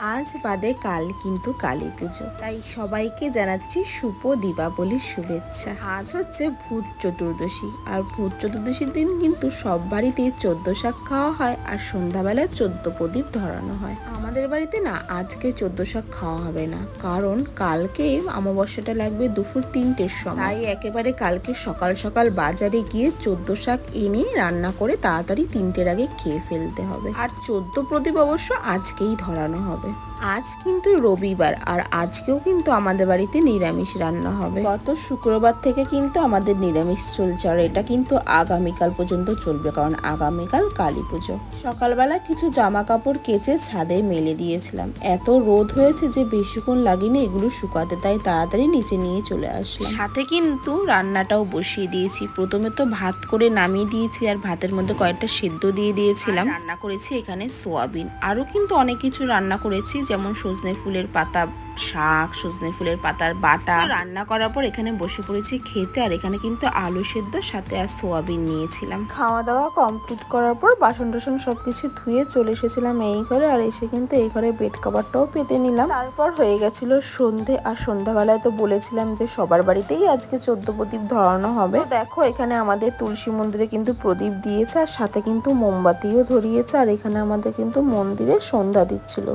আজ বাদে কাল কিন্তু কালী পুজো। তাই সবাইকে জানাচ্ছি শুভ দীপাবলির শুভেচ্ছা। আজ হচ্ছে ভূত চতুর্দশী। আর ভূত চতুর্দশীর দিন কিন্তু সব বাড়িতেই চোদ্দ শাক খাওয়া হয় আর সন্ধ্যাবেলায় চোদ্দ প্রদীপ ধরানো হয়। আমাদের বাড়িতে না আজকে চোদ্দ শাক খাওয়া হবে না। কারণ কালকে অমাবস্যাটা লাগবে দুপুর তিনটের সময়। তাই একেবারে কালকে সকাল সকাল বাজারে গিয়ে চোদ্দ শাক এনে রান্না করে তাড়াতাড়ি তিনটের আগে খেয়ে ফেলতে হবে। আর চোদ্দ প্রদীপ অবশ্য আজকেই ধরানো হবে। হবে আজ কিন্তু রবিবার আর আজকেও কিন্তু আমাদের বাড়িতে নিরামিষ রান্না হবে। গত শুক্রবার থেকে কিন্তু আমাদের নিরামিষ চলছে আর এটা কিন্তু আগামীকাল পর্যন্ত চলবে কারণ আগামীকাল কালী পুজো। সকালবেলা কিছু জামা কাপড় কেচে ছাদে মেলে দিয়েছিলাম। এত রোদ হয়েছে যে বেশিক্ষণ লাগেনি এগুলো শুকাতে তাই তাড়াতাড়ি নিচে নিয়ে চলে আসলাম। সাথে কিন্তু রান্নাটাও বসিয়ে দিয়েছি। প্রথমে তো ভাত করে নামিয়ে দিয়েছি আর ভাতের মধ্যে কয়েকটা সেদ্ধ দিয়ে দিয়েছিলাম। রান্না করেছি এখানে সোয়াবিন। আরও কিন্তু অনেক কিছু রান্না করেছি যেমন সজনে ফুলের পাতা শাক, সজনে ফুলের পাতার বাটা। রান্না করার পর এখানে বসে পড়েছি খেতে আর এখানে কিন্তু আলু সেদ্ধ, সাথে আর সোয়াবিন নিয়েছিলাম। খাওয়া দাওয়া কমপ্লিট করার পর বাসন টাসন সবকিছু ধুয়ে চলে এসেছিলাম এই ঘরে আর এসে কিন্তু এই ঘরে বেড কভারটাও পেতে নিলাম। তারপর হয়ে গেছিল সন্ধে আর সন্ধ্যাবেলায় তো বলেছিলাম যে সবার বাড়িতেই আজকে চোদ্দ প্রদীপ ধরানো হবে। দেখো এখানে আমাদের তুলসী মন্দিরে কিন্তু প্রদীপ দিয়েছে আর সাথে কিন্তু মোমবাতিও ধরিয়েছে আর এখানে আমাদের কিন্তু মন্দিরে সন্ধ্যা দিচ্ছিল।